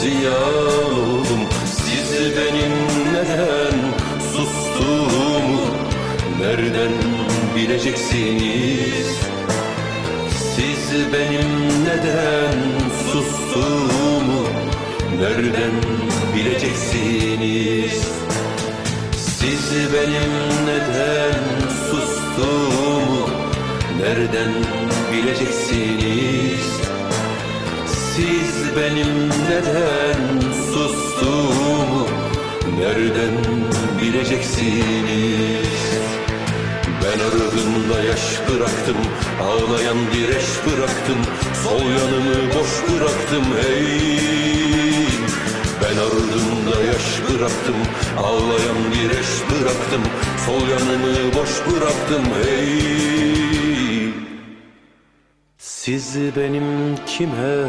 ziyan oldum. Siz benim neden sustuğumu nereden bileceksiniz? Siz benim neden sustuğumu nereden bileceksiniz? Siz benim neden sustuğumu nereden bileceksiniz? Benim neden sustuğumu nereden bileceksiniz? Ben ardımda yaş bıraktım, ağlayan direş bıraktım, sol yanımı boş bıraktım hey. Ben ardımda yaş bıraktım, ağlayan direş bıraktım, sol yanımı boş bıraktım hey. Siz benim kime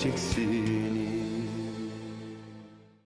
bileceksiniz?